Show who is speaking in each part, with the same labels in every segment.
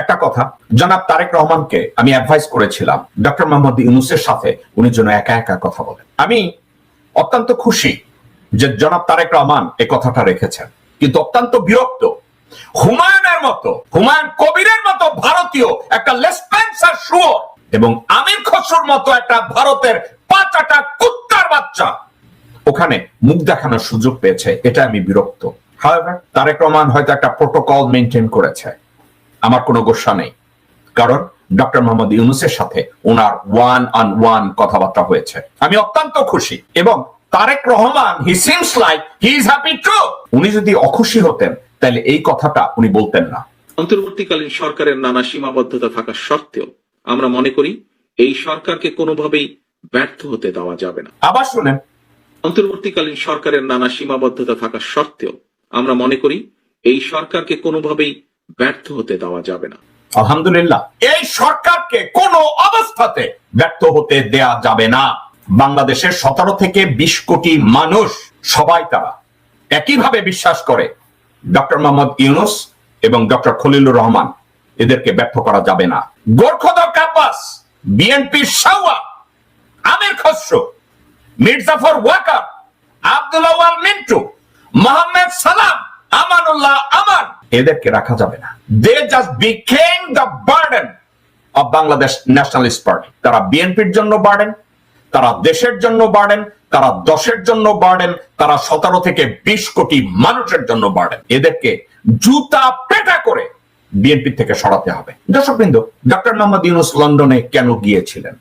Speaker 1: একটা কথা, জনাব তারেক রহমানকে আমি অ্যাডভাইস করেছিলাম ডক্টর মোহাম্মদ ইউনুসের সাথে, উনি যেন একা একা কথা বলেন। আমি অত্যন্ত খুশি যে জনাব তারেক রহমান এই কথাটা রেখেছেন। কিন্তু অত্যন্ত বিরক্ত, হুমায়ুনের মতো, হুমায়ুন কবিরের মতো ভারতীয়, একটা লেসপেন্সার শুয়োর এবং আমির খসরুর মতো একটা ভারতের পাঁচাটা কুত্তার বাচ্চা ওখানে মুখ দেখানোর সুযোগ পেয়েছে, এটা আমি বিরক্ত। হাওয়েভার তারেক রহমান হয়তো একটা প্রোটোকল মেনটেন করেছে। আমার কোনো গোসা নেই। কারণ ডক্টর মোহাম্মদ ইউনুসের সাথে ওনার ওয়ান অন ওয়ান কথাবার্তা হয়েছে। আমি অত্যন্ত খুশি এবং Tarique Rahman he seems like he is happy true উনি যদি অখুশি হতেন তাহলে এই কথাটা উনি বলতেন না।
Speaker 2: অন্তর্বর্তীকালীন সরকারের নানা সীমাবদ্ধতা থাকা সত্ত্বেও আমরা মনে করি এই সরকারকে কোনোভাবেই ব্যর্থ হতে দেওয়া যাবে না।
Speaker 1: আবার শুনেন।
Speaker 2: অন্তর্বর্তীকালীন সরকারের নানা সীমাবদ্ধতা থাকা সত্ত্বেও আমরা মনে করি এই সরকারকে কোনোভাবেই ব্যর্থ হতে দেওয়া যাবে না।
Speaker 1: আলহামদুলিল্লাহ, এই সরকারকে কোনো অবস্থাতে ব্যর্থ হতে দেয়া যাবে না। বাংলাদেশের সতেরো থেকে বিশ কোটি মানুষ, সবাই তারা একইভাবে বিশ্বাস করে, ডক্টর মোহাম্মদ ইউনুস এবং ডক্টর খলিলুর রহমান এদেরকে ব্যর্থ করা যাবে না। গোর্খদর কাব্বাস বিএনপির সাওয়া আমির খসরু, মির্জাফর ওয়াকার, আব্দুল মিন্টু, মোহাম্মদ সালাম আমানুল্লাহ আমান। এদেরকে রাখা যাবে না। They just became the burden Bangladesh nationalist party তারা বিএনপির জন্য তারা দেশের জন্য বার্ডেন তারা দশের জন্য বার্ডেন তারা সতেরো থেকে বিশ কোটি মানুষের জন্য বার্ডেন এদেরকে জুতা পেটা করে বিএনপি থেকে সরাতে হবে। ডক্টর মোহাম্মদ ইউনুস লন্ডনে কেন গিয়েছিলেন?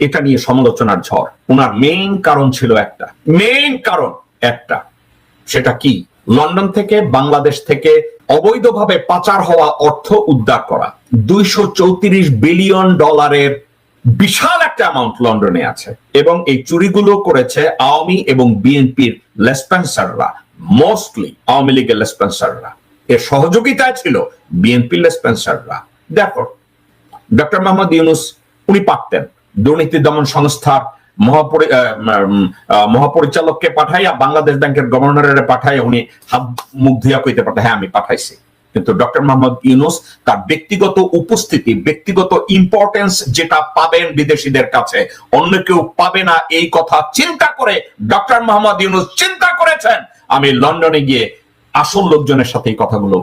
Speaker 1: এটা নিয়ে সমালোচনার ঝড়। ওনার মেইন কারণ ছিল একটা। মেইন কারণ একটা। সেটা কি? লন্ডন থেকে, বাংলাদেশ থেকে অবৈধভাবে পাচার হওয়া অর্থ উদ্ধার করা। দুইশো চৌত্রিশ বিলিয়ন ডলারের বিশাল একটা অ্যামাউন্ট লন্ডনে আছে। এবং এই চুরিগুলো করেছে আওয়ামী এবং বিএনপির লেসপেন্সাররা মোস্টলি আওয়ামী লীগের লেসপেন্সাররা। এর সহযোগিতায় ছিল বিএনপির লেসপেন্সাররা। দেখো ডক্টর মোহাম্মদ ইউনুস, উনি পারতেন। দুর্নীতি দমন সংস্থার মহাপরি মহাপরিচালককে পাঠাইয়া বাংলাদেশ ব্যাংকের গভর্নরের পাঠাইয়া উনি হাত, মুখ ধুইয়া কইতে পারতেন হ্যাঁ আমি পাঠাইছি। কিন্তু ডক্টর মোহাম্মদ ইউনুস তার ব্যক্তিগত উপস্থিতি, ব্যক্তিগত ইম্পর্টেন্স যেটা পাবেন বিদেশিদের কাছে, অন্য কেউ পাবে না এই কথা চিন্তা করে ডক্টর মোহাম্মদ ইউনুস চিন্তা করেছেন। আমি লন্ডনে গিয়ে আসল লোকজনের সাথে এই কথাগুলো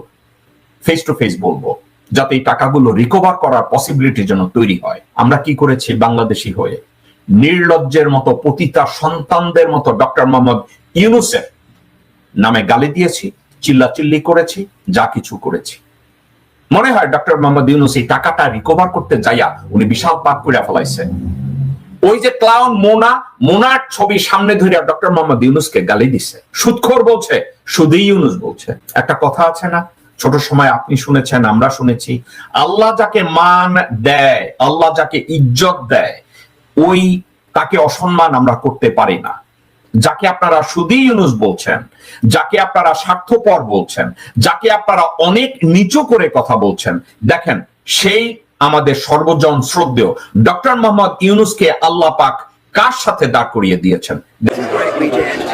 Speaker 1: ফেস টু ফেস বলব, যাতে এই টাকাগুলো রিকভার করার পসিবিলিটি যেন তৈরি হয়। আমরা কি করেছি? বাংলাদেশি হয়ে নির্লজ্জের মতো পতিতা সন্তানদের মতো ডক্টর মোহাম্মদ ইউনুসের নামে গালি দিয়েছি, চিল্লাচিল্লি করেছি, যা কিছু করেছি। মনে হয় ডক্টর মোহাম্মদ ইউনুস এই টাকাটা রিকভার করতে যাইয়া উনি বিশাল পাপ করে ফেলাইছে। ওই যে ক্লাউন মোনা, মোনার ছবি সামনে ধরে ডক্টর মোহাম্মদ ইউনুসকে গালি দিছে। সুদখোর বলছে শুধু ইউনুস বলছে। একটা কথা আছে না? ছোট সময় আপনি শুনেছেন, আমরা শুনেছি, আল্লাহ যাকে মান দেয়, আল্লাহ যাকে ইজ্জত দেয় ওই তাকে অসম্মান আমরা করতে পারি না। যাকে আপনারা শুধু ইউনুস বলছেন যাকে আপনারা স্বার্থপর বলছেন যাকে আপনারা অনেক নিচু করে কথা বলছেন দেখেন সেই আমাদের সর্বজন শ্রদ্ধেয় ডক্টর মোহাম্মদ ইউনুসকে আল্লাহ পাক কার সাথে দাঁড় করিয়ে দিয়েছেন?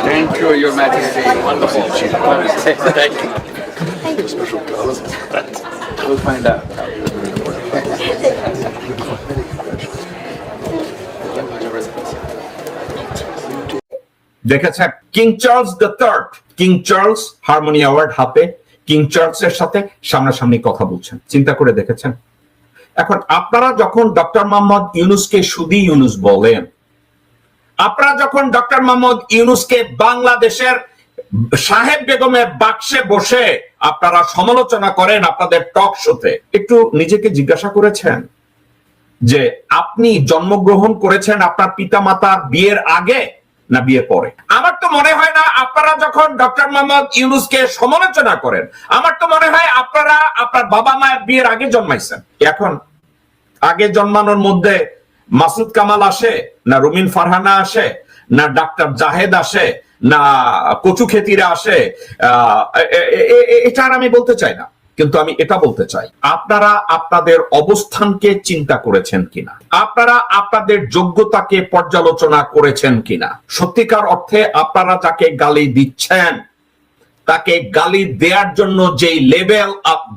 Speaker 3: Thank you,
Speaker 1: দেখেছেন King Charles the third King Charles harmony award হাতে কিং চার্লস এর সাথে সামনাসামনি কথা বলছেন। চিন্তা করে দেখেছেন? এখন আপনারা যখন ডক্টর মোহাম্মদ ইউনুসকে সুদি ইউনুস বলেন, আপনারা যখন ডক্টর মোহাম্মদ ইউনুসকে বাংলাদেশের সাহেব বেগমের বাক্সে বসে আপনারা সমালোচনা করেন আপনাদের টক শোতে একটু নিজেকে জিজ্ঞাসা করেছেন যে, আপনি জন্মগ্রহণ করেছেন আপনার পিতা মাতার বিয়ের আগে? না বিয়ে পরে আমার তো মনে হয় না আপনারা যখন ডক্টর মোহাম্মদ ইউনুসকে সমালোচনা করেন আমার তো মনে হয় আপনারা আপনার বাবা মায়ের বিয়ের আগে জন্মাইছেন এখন আগে জন্মানোর মধ্যে মাসুদ কামাল আসে না রুমিন ফারহানা আসে না ডাক্তার জাহেদ আসে না কচু খেতিরা আসে আহ, এটা আর আমি বলতে চাই না কিন্তু আমি এটা বলতে চাই, আপনারা আপনাদের অবস্থানকে চিন্তা করেছেন কিনা? আপনারা আপনাদের যোগ্যতাকে পর্যালোচনা করেছেন কিনা? সত্যিকার অর্থে আপনারা যাকে গালি দিচ্ছেন, তাকে গালি দেওয়ার জন্য যেই লেভেল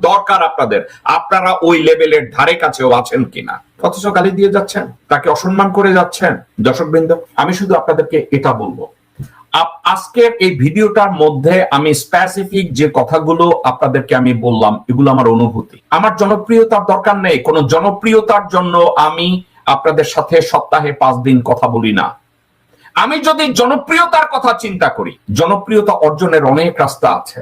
Speaker 1: দরকার আপনাদের, আপনারা ওই লেভেলের ধারে কাছেও আছেন কিনা? অথচ গালি দিয়ে যাচ্ছেন, তাকে অসম্মান করে যাচ্ছেন। দর্শকবৃন্দ, আমি শুধু আপনাদেরকে এটা বলব আজকের এই ভিডিওটার মধ্যে আমি স্পেসিফিক যে কথাগুলো আপনাদেরকে আমি বললাম, এগুলো আমার অনুভূতি। আমার জনপ্রিয়তার দরকার নেই। কোনো জনপ্রিয়তার জন্য আমি আপনাদের সাথে সপ্তাহে পাঁচ দিন কথা বলি না। আমি যদি জনপ্রিয়তার কথা চিন্তা করি, জনপ্রিয়তা অর্জনের অনেক রাস্তা আছে।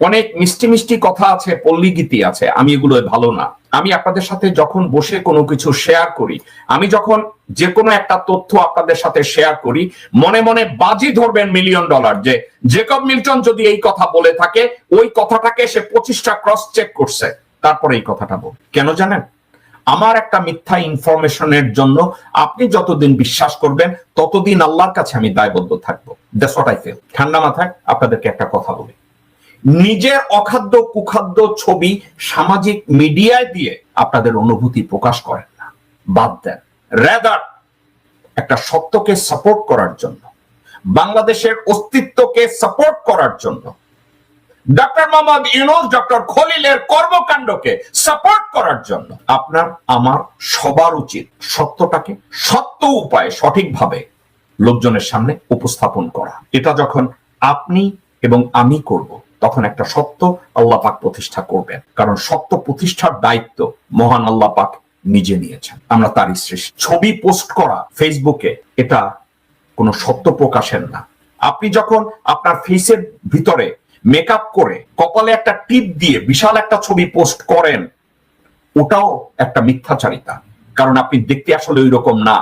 Speaker 1: অনেক মিষ্টি মিষ্টি কথা আছে, পল্লীগীতি আছে। আমি এগুলো ভালো না। আমি আপনাদের সাথে যখন বসে কোনো কিছু শেয়ার করি, আমি যখন যে কোনো একটা তথ্য আপনাদের সাথে শেয়ার করি, মনে মনে বাজি ধরবেন মিলিয়ন ডলার যে জেকব মিল্টন যদি এই কথা বলে থাকে, ওই কথাটাকে সে পঁচিশটা ক্রস চেক করছে। তারপরে এই কথাটা বল কেন জানেন? আমার একটা মিথ্যা ইনফরমেশনের জন্য আপনি যতদিন বিশ্বাস করবেন, ততদিন আল্লাহর কাছে আমি দায়বদ্ধ থাকব। দ্যাটস হোয়াট আই ফিল ঠান্ডা মাথায় আপনাদেরকে একটা কথা বলি। নিজের অখাদ্য কুখাদ্য ছবি সামাজিক মিডিয়ায় দিয়ে আপনাদের অনুভূতি প্রকাশ করেন না। বাদ দেন। রেদার একটা সত্যকে সাপোর্ট করার জন্য, বাংলাদেশের অস্তিত্বকে সাপোর্ট করার জন্য ডক্টর মোহাম্মদ ইউনুস ডক্টর খলিলের কর্মকাণ্ডকে সাপোর্ট করার জন্য আপনার, আমার সবার উচিত সত্যটাকে সত্য উপায়ে সঠিকভাবে লোকজনের সামনে উপস্থাপন করা। এটা যখন আপনি এবং আমি করব তখন একটা সত্য আল্লাহ পাক প্রতিষ্ঠা করবেন। কারণ সত্য প্রতিষ্ঠার দায়িত্ব মহান আল্লাহ পাক নিজে নিয়েছেন। আমরা তারই সৃষ্টি। ছবি পোস্ট করা ফেসবুকে এটা কোনো সত্য প্রকাশের না। আপনি যখন আপনার ফেসের ভিতরে মেকআপ করে কপালে একটা টিপ দিয়ে বিশাল একটা ছবি পোস্ট করেন, ওটাও একটা মিথ্যাচারিতা। কারণ আপনি দেখতে আসলে ওই রকম না।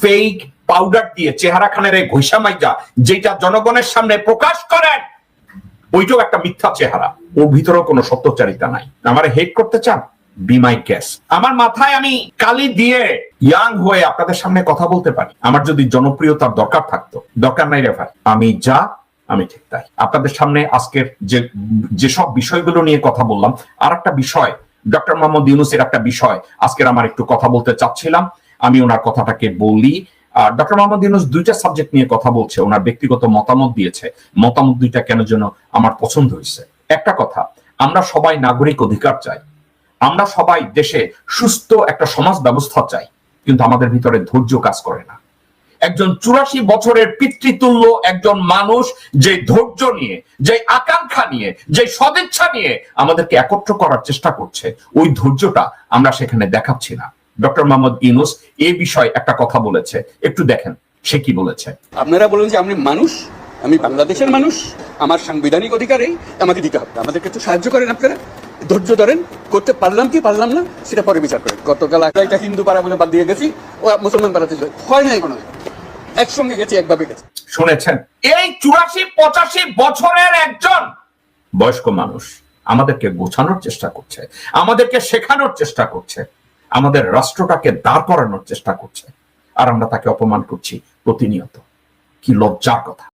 Speaker 1: ফেক পাউডার দিয়ে চেহারা খানের এই ঘষা মাইজা, যেটা জনগণের সামনে প্রকাশ করেন ওইটাও একটা মিথ্যা চেহারা। ওর ভিতরেও কোনো সত্যচারিতা নাই। আমার হেড করতে চান? বি মাই গ্যাস আমার মাথায় আমি কালি দিয়ে ইয়াং হয়ে আপনাদের সামনে কথা বলতে পারি। আমার যদি জনপ্রিয়তার দরকার থাকতো, দরকার নাই রে ভাই। আমি যা, আমি ঠিক তাই। আপনাদের সামনে আজকের যে, যেসব বিষয়গুলো নিয়ে কথা বললাম আর একটা বিষয় ডক্টর মোহাম্মদ ইউনুসের একটা বিষয়, আজকের আমার একটু কথা বলতে চাচ্ছিলাম। আমি ওনার কথাটাকে বলি ডক্টর মোহাম্মদ ইউনুস দুইটা সাবজেক্ট নিয়ে কথা বলছে, ওনার ব্যক্তিগত মতামত দিয়েছে। মতামত দুইটা কেন যেন আমার পছন্দ হয়েছে। একটা কথা, আমরা সবাই নাগরিক অধিকার চাই। আমরা সবাই দেশে সুস্থ একটা সমাজ ব্যবস্থা চাই, কিন্তু আমাদের ভিতরে ধৈর্য কাজ করে না। একজন চুরাশি বছরের পিতৃতুল্য একজন মানুষ যে ধৈর্য নিয়ে, যে আকাঙ্ক্ষা নিয়ে, যে সদিচ্ছা নিয়ে আমাদেরকে একত্র করার চেষ্টা করছে, ওই ধৈর্যটা আমরা সেখানে দেখাচ্ছি না। ডক্টর মোহাম্মদ ইউনুস এই বিষয়ে একটা কথা বলেছে। একটু দেখেন সে কি বলেছে?
Speaker 4: আপনারা বলেন যে আমি মানুষ আমি বাংলাদেশের মানুষ আমার সাংবিধানিক অধিকারেই আমাকে দিতে হবে। আমাদেরকে একটু সাহায্য করেন আপনারা ধৈর্য ধরেন করতে পারলাম কি পারলাম না সেটা পরে বিচার করেন। গতকাল একটা হিন্দু পাড়া বলে বাদ দিয়ে গেছি ও মুসলমান পাড়াতে যায়। হয় নাই কোনো। একসঙ্গে গেছি একভাবে গেছি।
Speaker 1: শুনেছেন এই চুরাশি পঁচাশি বছরের একজন বয়স্ক মানুষ আমাদেরকে গোছানোর চেষ্টা করছে আমাদেরকে শেখানোর চেষ্টা করছে। আমাদের রাষ্ট্রটাকে দাঁড় করানোর চেষ্টা করছে। আর আমরা তাকে অপমান করছি প্রতিনিয়ত। কি লজ্জার কথা।